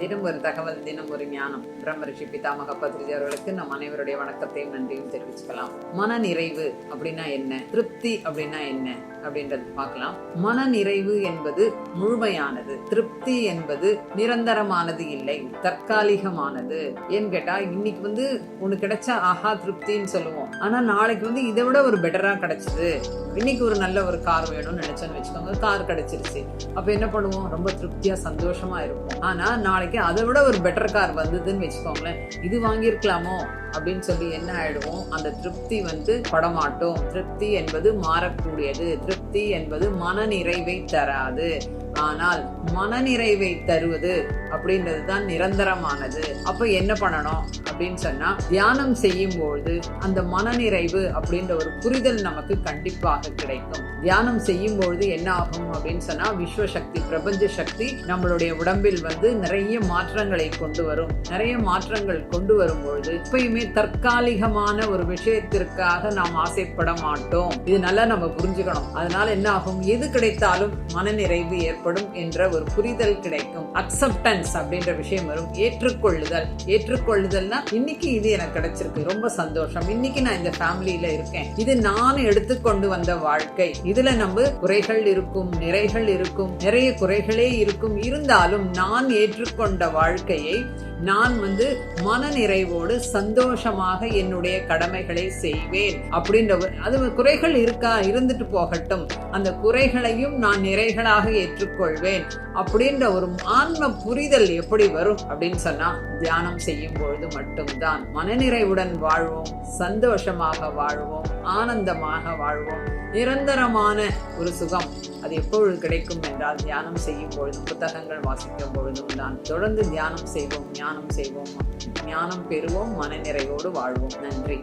தினம் ஒரு தகவல் தினம் ஒரு ஞானம். பிரம்ம ரிஷி பிதாமக பத்ரிஜி அவர்களுக்கு நம் அனைவருடைய வணக்கத்தையும் நன்றியும் தெரிவிச்சுக்கலாம். மன நிறைவு அப்படின்னா என்ன? திருப்தி அப்படின்னா என்ன? அப்படின்றது பார்க்கலாம். மன நிறைவு என்பது முழுமையானது. திருப்தி என்பது நிரந்தரமானது இல்லை. தற்காலிகமானது. ஏன்னு கேட்டா இன்னைக்கு வந்து உனக்கு கிடைச்ச ஆஹா திருப்தின்னு சொல்லுவோம். ஆனா நாளைக்கு வந்து இதை விட ஒரு பெட்டரா கிடைச்சது. இன்னைக்கு ஒரு நல்ல ஒரு கார் வேணும்னு நினைச்சோன்னு வச்சுக்கோங்க கார் கிடைச்சிருச்சு. அப்ப என்ன பண்ணுவோம்? ரொம்ப திருப்தியா சந்தோஷமா இருக்கும் ஆனா நாளைக்கு அதை விட ஒரு பெட்டர் கார் வந்ததுன்னு வச்சுக்கோங்களேன். இது வாங்கியிருக்கலாமோ? அப்படின்னு சொல்லி என்ன ஆயிடுவோம் அந்த திருப்தி வந்து படமாட்டோம். திருப்தி என்பது மாறக்கூடியது. திருப்தி என்பது மன நிறைவை தராது. ஆனால் மனநிறைவை தருவது அப்படின்றது தான் நிரந்தரமானது. அப்ப என்ன பண்ணணும் அப்படின்னு சொன்னா தியானம் செய்யும் பொழுது அந்த மனநிறைவு அப்படின்ற ஒரு புரிதல் நமக்கு கண்டிப்பாக கிடைக்கும். தியானம் செய்யும் பொழுது என்ன ஆகும் அப்படின்னு சொன்னா விஸ்வசக்தி பிரபஞ்ச சக்தி நம்மளுடைய உடம்பில் வந்து நிறைய மாற்றங்களை கொண்டு வரும். நிறைய மாற்றங்கள் கொண்டு வரும் பொழுது எப்பயுமே தற்காலிகமான ஒரு விஷயத்திற்காக நாம் ஆசைப்பட மாட்டோம். இது நல்லா நம்ம புரிஞ்சுக்கணும். அதனால என்ன ஆகும்? எது கிடைத்தாலும் மனநிறைவு ஏற்படும். என்ற ஒரு புரிதல் கிடைக்கும். அக்செப்டன்ஸ் அப்படின்ற விஷயம் வரும். ஏற்றுக்கொள்ளுதல். ஏற்றுக்கொள்ளுதல்னா இன்னைக்கு இது எனக்கு கிடைச்சிருக்கு. ரொம்ப சந்தோஷம். இன்னைக்கு நான் இந்த ஃபேமிலியில இருக்கேன். இது நான் எடுத்துக்கொண்டு வந்த வாழ்க்கை. இதுல நம்ம குறைகள் இருக்கும் நிறைகள் இருக்கும் நிறைய குறைகளே இருக்கும். இருந்தாலும் நான் ஏற்றுக்கொண்ட வாழ்க்கையை நான் வந்து மனநிறைவோடு சந்தோஷமாக என்னுடைய கடமைகளை செய்வேன் அப்படின்ற ஒரு- அது குறைகள் இருக்கா இருந்துட்டு போகட்டும். அந்த குறைகளையும் நான் நிறைகளாக ஏற்றுக்கொள்வேன் அப்படின்ற ஒரு ஆன்ம புரிதல் எப்படி வரும் அப்படின்னு சொன்னா தியானம் செய்யும் பொழுது மட்டும்தான். மனநிறைவுடன் வாழ்வோம் சந்தோஷமாக வாழ்வோம் ஆனந்தமாக வாழ்வோம். நிரந்தரமான ஒரு சுகம் அது எப்பொழுது கிடைக்கும் என்றால் தியானம் செய்யும் பொழுதும் புத்தகங்கள் வாசிக்கும் பொழுதும் தான். தொடர்ந்து தியானம் செய்வோம் தியானம் செய்வோம்? ஞானம் பெறுவோம் மனநிறைவோடு வாழ்வோம். நன்றி.